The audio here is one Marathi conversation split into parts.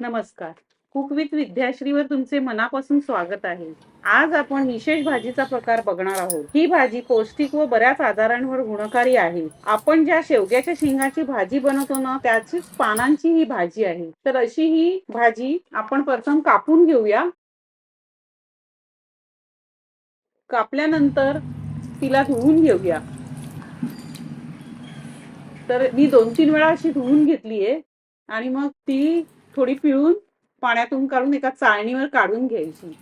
नमस्कार. कुक विथ विद्याश्रीवर तुमचे मनापासून स्वागत आहे. आज आपण विशेष भाजीचा प्रकार बघणार आहोत. ही भाजी पौष्टिक व बऱ्याच आजारांवर गुणकारी आहे. आपण ज्या शेवग्याच्या शेंगाची भाजी बनवतो ना त्याचीच पानांची ही भाजी आहे. तर अशी ही भाजी आपण प्रथम कापून घेऊया. कापल्यानंतर तिला धुवून घेऊया. तर मी दोन तीन वेळा अशी धुवून घेतलीये. आणि मग ती थोडी पिळून पाण्यातून काढून एका चाळणीवर काढून घ्यायची.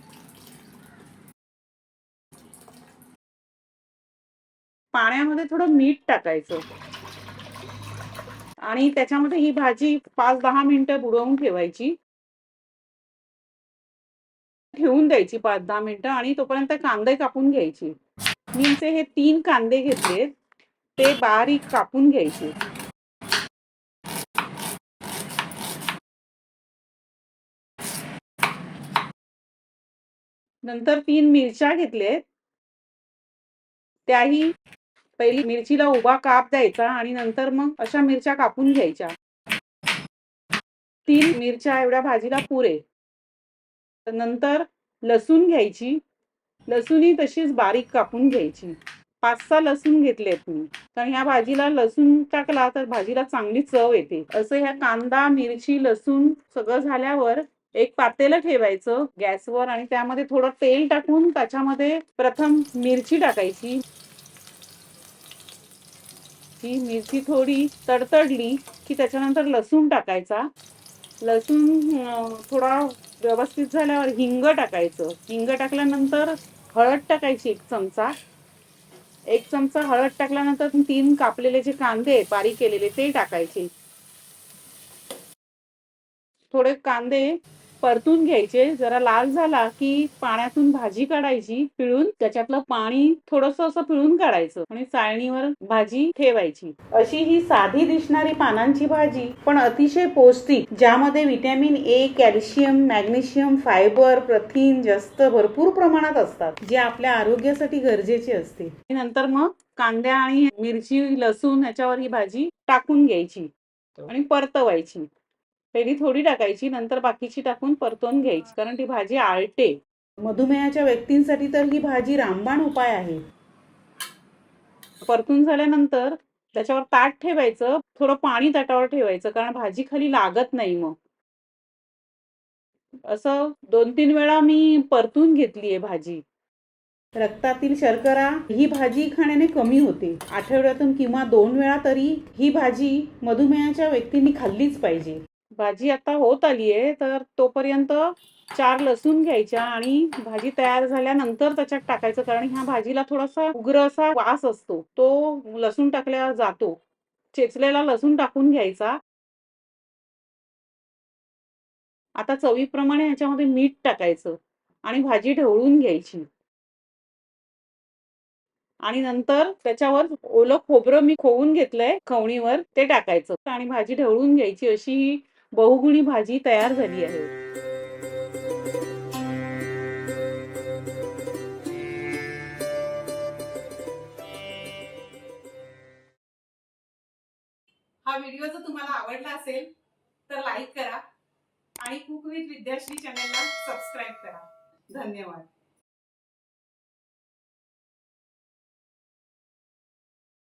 पाण्यामध्ये थोडं मीठ टाकायचं. आणि त्याच्यामध्ये ही भाजी पाच दहा मिनिटं बुडवून ठेवायची. ठेवून द्यायची पाच दहा मिनिटं आणि तोपर्यंत कांदे कापून घ्यायची. मीचे हे तीन कांदे घेतले ते बारीक कापून घ्यायचे. नंतर तीन मिरच्या घेतलेत. त्याही पहिली मिरचीला उभा काप द्यायचा आणि नंतर मग अशा मिरच्या कापून घ्यायच्या. तीन मिरच्या एवढ्या भाजीला पुरे. नंतर लसूण घ्यायची. लसूणही तशीच बारीक कापून घ्यायची. पाच सहा लसूण घेतलेत मी. कारण ह्या भाजीला लसूण टाकला तर भाजीला चांगली चव येते. असं ह्या कांदा मिरची लसूण सगळं झाल्यावर एक पातेलं ठेवायचं गॅसवर आणि त्यामध्ये थोडं तेल टाकून त्याच्यामध्ये प्रथम मिरची टाकायची. ही मिरची थोडी तडतडली की त्याच्यानंतर लसूण टाकायचा. लसूण थोडा व्यवस्थित झाल्यावर हिंग टाकायचं. हिंग टाकल्यानंतर हळद टाकायची एक चमचा. एक चमचा हळद टाकल्यानंतर तीन कापलेले जे कांदे बारीक केलेले ते टाकायचे. थोडे कांदे परतून घ्यायचे. जरा लाल झाला की पाण्यातून भाजी काढायची पिळून त्याच्यातलं पाणी थोडस असं पिळून काढायचं आणि चाळणीवर भाजी ठेवायची. अशी ही साधी दिसणारी पानांची भाजी पण अतिशय पौष्टिक ज्यामध्ये vitamin A calcium magnesium fibre प्रथिन जास्त भरपूर प्रमाणात असतात जे आपल्या आरोग्यासाठी गरजेचे असते. नंतर मग कांद्या आणि मिरची लसूण ह्याच्यावर ही भाजी टाकून घ्यायची आणि परतवायची. पहिली थोडी टाकायची नंतर बाकीची टाकून परतून घ्यायची कारण ती भाजी आळते. मधुमेहाच्या व्यक्तींसाठी तर ही भाजी रामबाण उपाय आहे. परतून झाल्यानंतर त्याच्यावर ताट ठेवायचं थोडं पाणी ताटावर ठेवायचं कारण भाजी खाली लागत नाही मग. असं दोन तीन वेळा मी परतून घेतली आहे भाजी. रक्तातील शर्करा ही भाजी खाण्याने कमी होते. आठवड्यातून किंवा दोन वेळा तरी ही भाजी मधुमेहाच्या व्यक्तींनी खाल्लीच पाहिजे. भाजी आता होत आली आहे तर तोपर्यंत चार लसूण घ्यायच्या आणि भाजी तयार झाल्यानंतर त्याच्यात टाकायचं. कारण ह्या भाजीला थोडासा उग्र असा वास असतो. तो लसूण टाकल्यावर जातो. चेचलेला लसूण टाकून घ्यायचा. आता चवीप्रमाणे ह्याच्यामध्ये मीठ टाकायचं आणि भाजी ढवळून घ्यायची. आणि नंतर त्याच्यावर ओलं खोबरं मी खोवून घेतलंय खवणीवर ते टाकायचं आणि भाजी ढवळून घ्यायची. अशी ही बहुगुणी भाजी तयार झाली आहे. हा व्हिडिओ जर तुम्हाला आवडला असेल तर लाईक करा आणि कुक विथ विद्याश्री चॅनलला सबस्क्राईब करा. धन्यवाद.